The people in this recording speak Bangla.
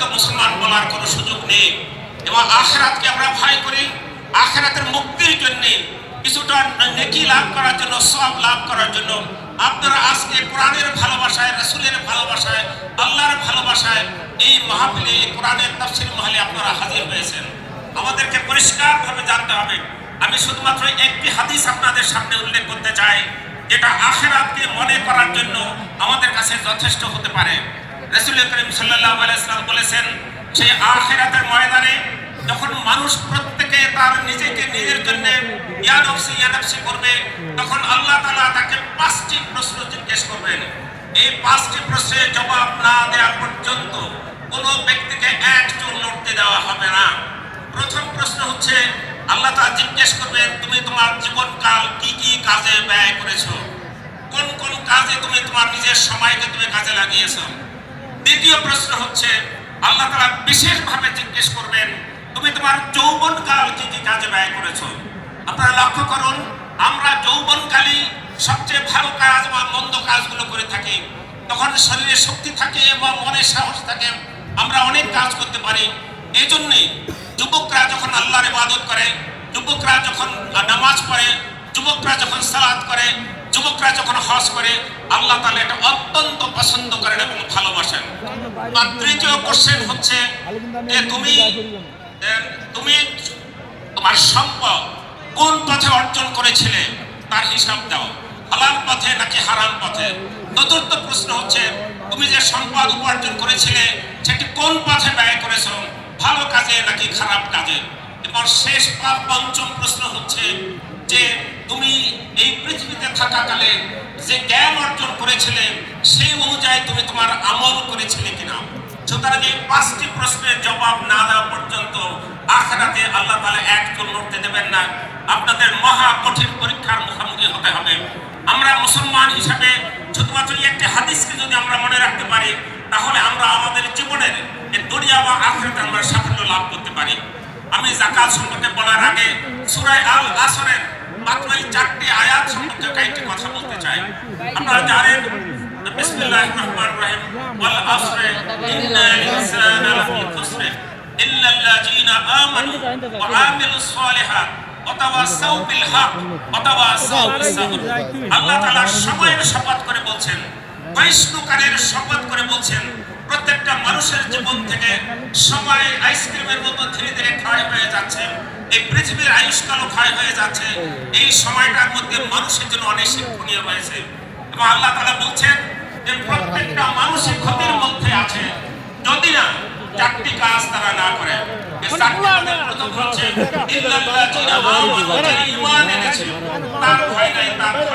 তো মুসলমান বলার কোনো সুযোগ নেই। এবং আখেরাতকে আমরা ভয় করি। আখেরাতের মুক্তির জন্য কিছুটা নেকি লাভ করার জন্য সব লাভ করার জন্য আপনারা আজকে কোরআনের ভালোবাসায়, রসুলের ভালোবাসায়, আল্লাহর ভালোবাসায় এই মাহফিলে, কোরআনের তাফসির মহলে আপনারা হাজির হয়েছেন। আমাদেরকে পরিষ্কারভাবে জানতে হবে। আমি শুধুমাত্র একটি হাদিস আপনাদের সামনে উল্লেখ করতে চাই, যেটা আখেরাতকে মনে করার জন্য আমাদের কাছে যথেষ্ট হতে পারে। রসুল করিম সাল্লাহ আলাইসলাম বলেছেন সেই আখেরাতের ময়দানে যখন মানুষ প্রত্যেকে তার নিজেকে নিজের জন্য ইয়ানফসি ইয়ানফসি করবে, তখন আল্লাহ তাআলা তাকে পাঁচটি প্রশ্ন জিজ্ঞেস করবেন। এই পাঁচটি প্রশ্নের জবাব না দেওয়া পর্যন্ত কোনো ব্যক্তিকে এক চুল নড়তে দেওয়া হবে না। প্রথম প্রশ্ন হচ্ছে, আল্লাহ তাআলা জিজ্ঞেস করবেন, তুমি তোমার জীবনকাল কি কি কাজে ব্যয় করেছ? কোন কোন কাজে তুমি তোমার নিজের সময়কে তুমি কাজে লাগিয়েছো? দ্বিতীয় প্রশ্ন হচ্ছে, আল্লাহ তারা বিশেষভাবে জিজ্ঞেস করবেন, তুমি তোমার যৌবনকাল কি কি কাজে ব্যয় করেছ? আপনারা লক্ষ্য করুন, আমরা যৌবনকালী সবচেয়ে ভালো কাজ বা মন্দ কাজগুলো করে থাকি। তখন শরীরে শক্তি থাকে এবং মনে সাহস থাকে। আমরা অনেক কাজ করতে পারি। এই জন্যে যুবকরা যখন আল্লাহর ইবাদত করে, যুবকরা যখন নামাজ পড়ে, যুবকরা যখন সালাত করে যুবকরা যখন হজ করে, আল্লাহ তাআলা এটা অত্যন্ত পছন্দ করেন এবং ভালোবাসেন। আর তৃতীয় কোশ্চেন হচ্ছে যে তুমি তুমি তোমার সম্পদ কোন পথে অর্জন করেছিলে তার হিসাব দাও। হালাল পথে নাকি হারাম পথে? চতুর্থ প্রশ্ন হচ্ছে, তুমি যে সম্পদ উপার্জন করেছিলে, সেটি কোন পথে ব্যয় করেছ? ভালো কাজে নাকি খারাপ কাজে? এবং শেষ পঞ্চম প্রশ্ন হচ্ছে যে তুমি এই পৃথিবীতে থাকাকালে যে জ্ঞান অর্জন করেছিলে, সেই অনুযায়ী তুমি তোমার আমল করেছিলে কিনা? সুতরাং এই পাঁচটি প্রশ্নের জবাব না দেওয়া পর্যন্ত আখেরাতে আল্লাহ তাআলা এক চুল নড়তে দেবেন না। আপনাদের মহা কঠিন পরীক্ষার মুখোমুখি হতে হবে। আমরা মুসলমান হিসাবে শুধুমাত্র একটি হাদিসকে যদি আমরা মনে রাখতে পারি, তাহলে আমরা আমাদের জীবনের দুনিয়া বা আখেরাতে আমরা সাফল্য লাভ করতে পারি। আমি জাকাত সম্পর্কে বলার আগে সুরায় আল আসরের মাত্র এই চারটি আয়াত সম্পর্কে কয়েকটি কথা বলতে চাই। আপনারা জানেন বিসমিল্লাহির রহমানির রহিম, ওয়াল আসরে ইনসানা খুসর ইল্লা আল্লাযিনা আমানু ওয়া আমিলুস সালিহাত ওয়া তাওয়াসাউ বিল হক ওয়া তাওয়াসাউ বিস সাবর। আল্লাহ তাআলা সময়ের শপথ করে বলছেন বৈষ্ণুকারের শপথ করে বলছেন প্রত্যেকটা মানুষের জীবন থেকে সময় আইসক্রিমের মতো ধীরে ধীরে ক্ষয় হয়ে যাচ্ছে। এই পৃথিবীর আয়ুষ্কালও ক্ষয় হয়ে যাচ্ছে। এই সময়টার মধ্যে মানুষের জন্য অনেক শিক্ষণীয় হয়েছে। এবং আল্লাহ তাআলা বলছেন যে প্রত্যেকটা মানুষের ক্ষতির মধ্যে আছে। যদি না, চারটি কাজ তারা না করে। তার ভয় নাই, তার